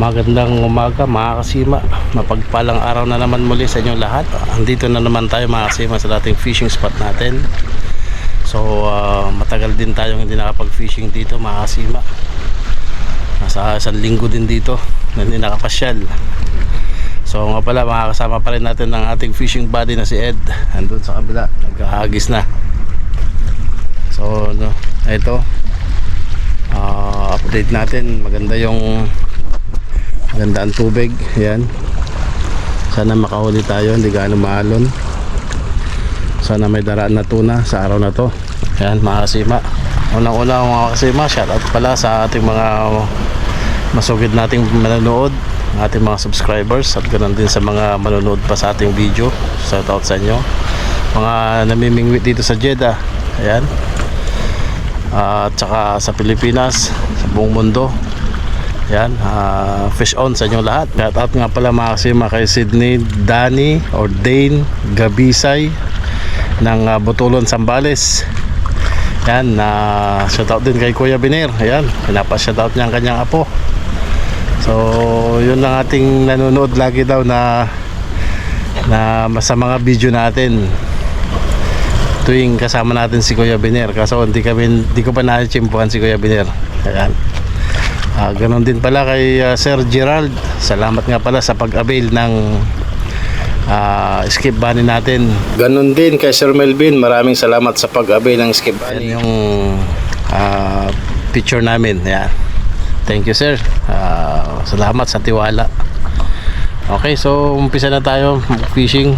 Magandang umaga mga kasima. Mapagpalang araw na naman muli sa inyong lahat. Andito na naman tayo mga kasima sa dating fishing spot natin. So ah, matagal din tayong hindi nakapag-fishing dito mga kasima. Nasa isang linggo din dito na hindi nakapasyal. So nga pala makakasama pa rin natin ang ating fishing buddy na si Ed. Andun sa kabila, naghahagis na. So no, ito ah, Update natin, maganda yung Maganda ang tubig. Ayan. Sana makahuli tayo. Hindi gaano maalon. Sana may daraan na tuna sa araw na to. Ayan mga kasima. Unang-una mga kasima. Shoutout pala sa ating mga masugid nating manonood. Ating mga subscribers. At ganoon din sa mga manonood pa sa ating video. Shoutout sa inyo. Mga namimingwit dito sa Jeddah. Ayan. at saka sa Pilipinas. Sa buong mundo. Yan, ah, fish on sa inyo lahat. Shout out nga pala mga kasima kay Sydney, Danny, or Dane, Gabisay ng ah, Butulon, Sambales. Yan, na shout out din kay Kuya Biner. Yan, pinapa-shout out niya ang kanyang apo. So, yun lang ating nanonood lagi daw na na sa mga video natin tuwing kasama natin si Kuya Biner kaso hindi kami hindi ko pa na-chimpuan si Kuya Biner ayan Ah, ganon din pala kay ah, Sir Gerald. Salamat nga pala sa pag-avail ng ah, skip bunny natin. Ganon din kay Sir Melvin. Maraming salamat sa pag-avail ng skip bunny. Yan yung ah, picture namin. Yan. Thank you sir. Ah, salamat sa tiwala. Okay, so umpisa na tayo fishing.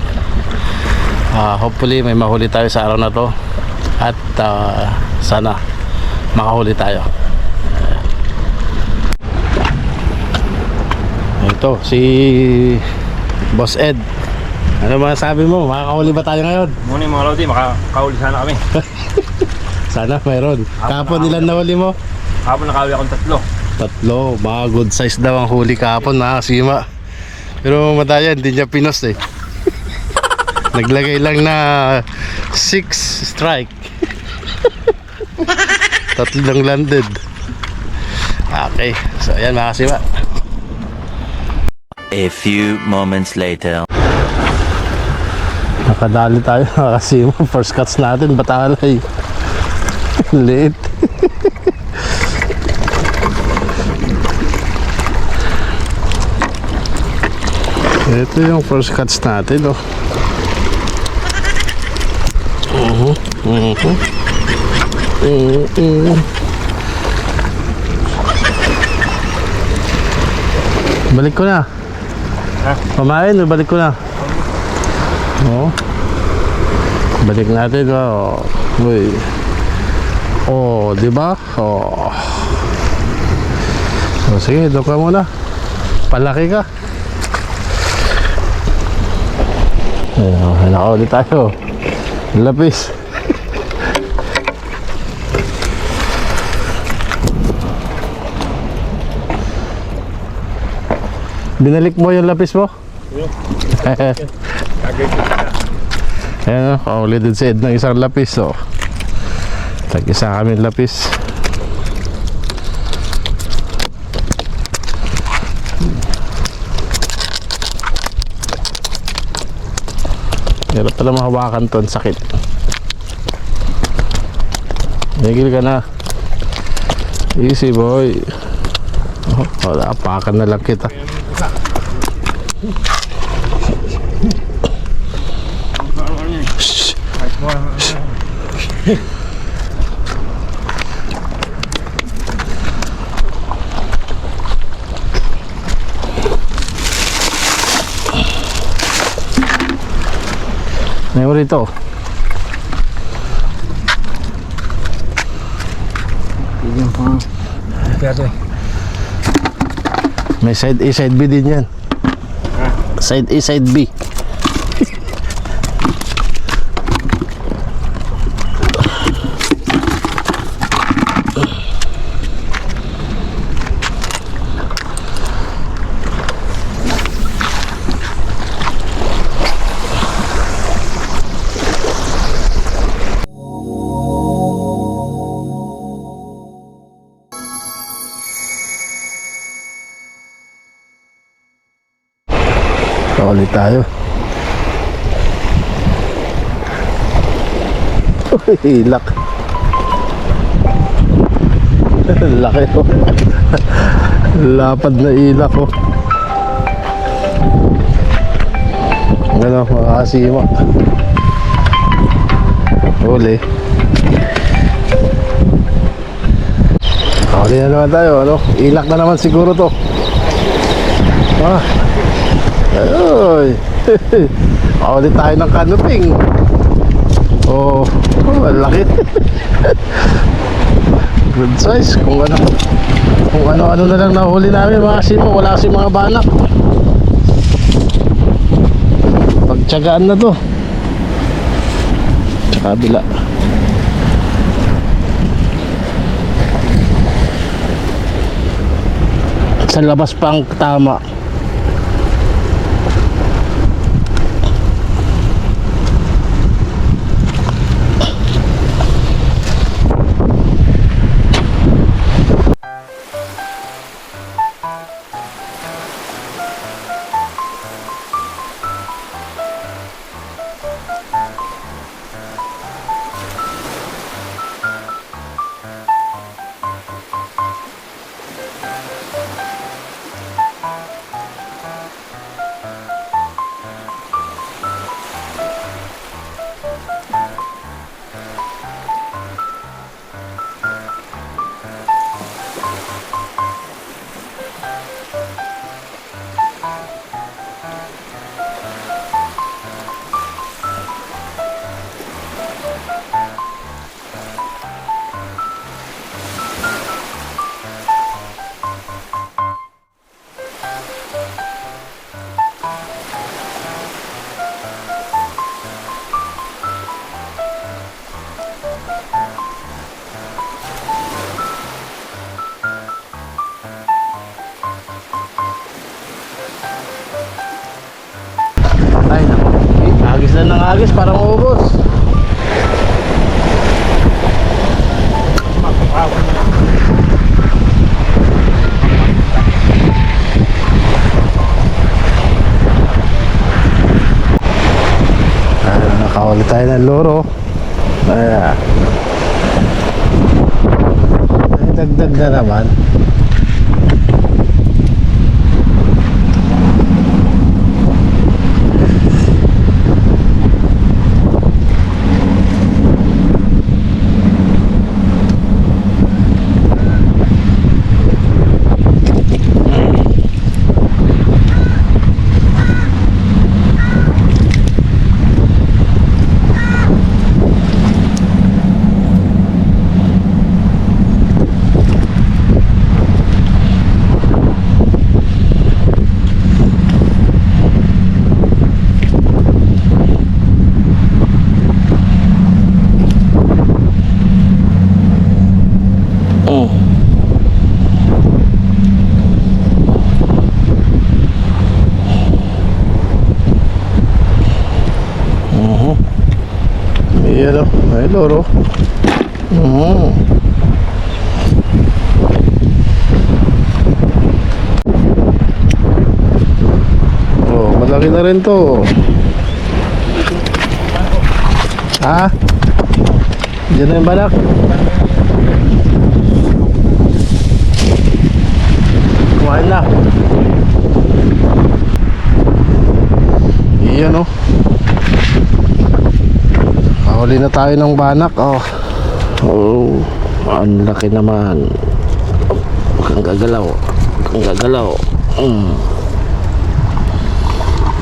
Ah, hopefully may mahuli tayo sa araw na to. At ah, sana makahuli tayo. Ito, si Boss Ed. Ano masasabi mo? Makakahuli ba tayo ngayon? Muna yung mga Lodi, makakauli sana kami. Sana mayroon. Kapon ilan nahuli mo? Kapon nakawili akong tatlo. Tatlo. Mga good size daw ang huli kapon, mga kasima. Pero madaya, hindi niya pinos eh. Naglagay lang na 6 strike. Tatlo lang landed. Okay. So, ayan mga kasima. A few moments later. Nakadali tayo kasi yung first cuts natin batalay. Late. Ito yung first cuts natin, oh. Mhm. Mhm, mhm. Balik ko na. Ha? Pamain, balik ko na. Oo. Balik natin, oh. Uy. Oh, di ba? Oh. So, sige, doon ka muna. Palaki ka. Ayun, nakaulit tayo. Lapis. Binalik mo yung lapis mo? Ayan o, kauli din si Ed ng isang lapis o. Tag isa kami lapis. Hirap pala mahawakan to, ang sakit. Migil ka na. Easy boy. Oh, wala, apakan na lang kita. Mo rito. May side A, side B din yan. Side A, side B. Ulit tayo. Uy, ilak. Laki ko. Lapad na ilak ko. Ano, makakasima. Uli. Uli na naman tayo, ano? Ilak na naman siguro to. Ah. Ay. Uli tayo ng canoping. Oh, oh laki. Good size. Kung ano, kung ano-ano na lang nahuli namin mga sino, wala kasi mga banak. Pagtsagaan na to. Sa kabila. Sa labas pa ang tama. Agis na ng agis para maubos. Ah, nakahuli tayo ng loro. Ayan. Ay, dagdag na naman. Mm. Mhm. May ano, may loro. Mhm. Oh, malaki na rin to. Ha? Diyan na yung balak. Kumain na. Iyan oh. Kahuli na tayo ng banak oh. Oh, ang laki naman. Kang gagalaw. Kang gagalaw. Mm.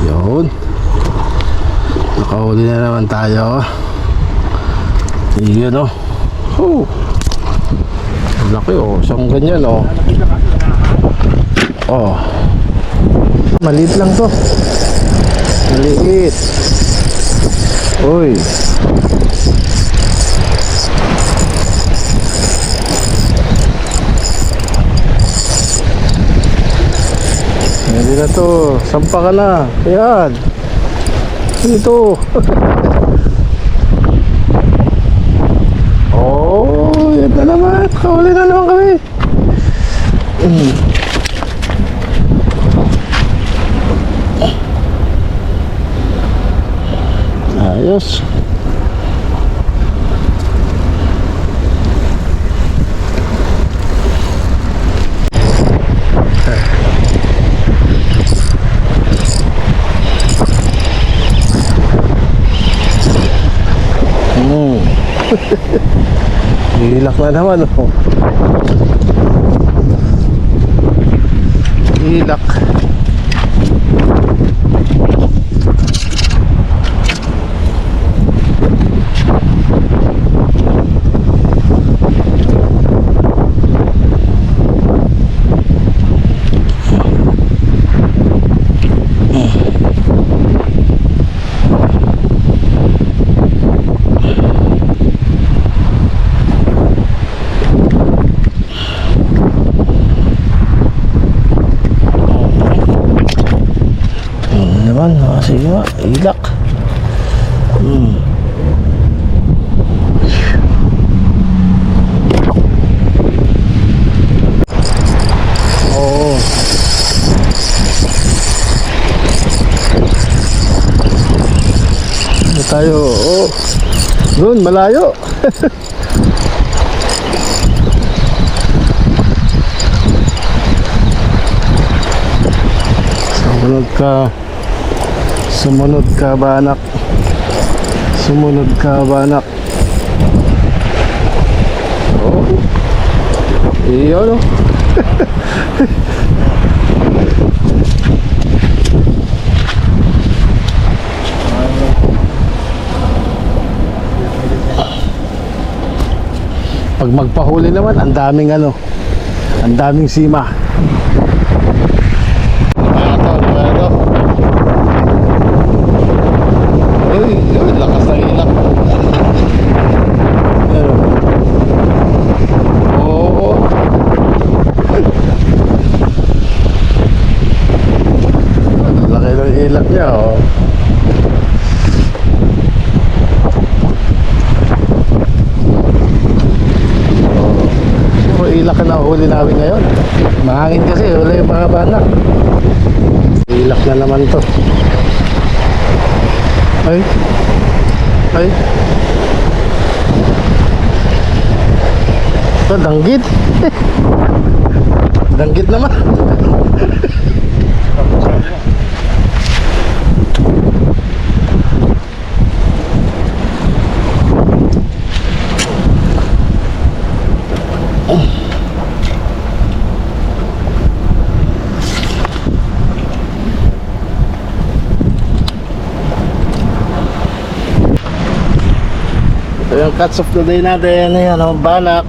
Yun. Nakahuli na naman tayo. Iyan oh. Oh. Ang laki oh. Isang ganyan oh. Oh. Maliit lang to. Maliit. Uy. Hindi na to. Sampa ka na. Ayan. Ito. oh, yan na naman. Kahuli na naman kami. Mm. Ayos. Mm. Hilak na naman oh. Hilak. Ano mga siga, ilak. Hmm. Oo. Ano tayo? Oo. Doon, malayo. Sumunod ka. Ka, banak. Sumunod ka, banak. Oh. Iyon, oh. Pag magpahuli naman, ang daming ano, ang daming sima. Ano to, ano to? Uy, uy, lakas ng ilak. Ano? Oo. Ang Laki ng ilak niya, oh. Puro ilak na huli namin ngayon. Mahangin kasi, wala yung mga banak. Ilak na naman to. Ay. Ay. Ito, danggit. danggit naman. yung cuts of the day natin. Ayan, oh, banak.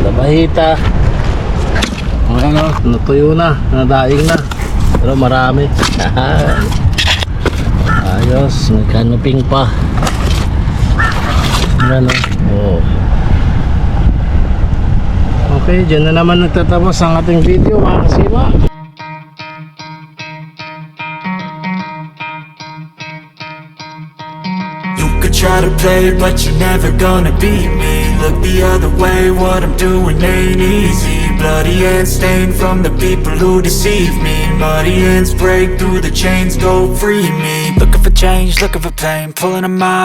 Labahita. Ayan, oh, natuyo na. Nadaing na. Pero marami. Ayos. May canoping pa. Ayan, oh. oh. Okay, dyan na naman nagtatapos ang ating video mga kasima. To play, but you're never gonna beat me. Look the other way, what I'm doing ain't easy. Bloody hands stained from the people who deceive me. Muddy hands break through the chains, go free me. Looking for change, looking for pain, pulling on my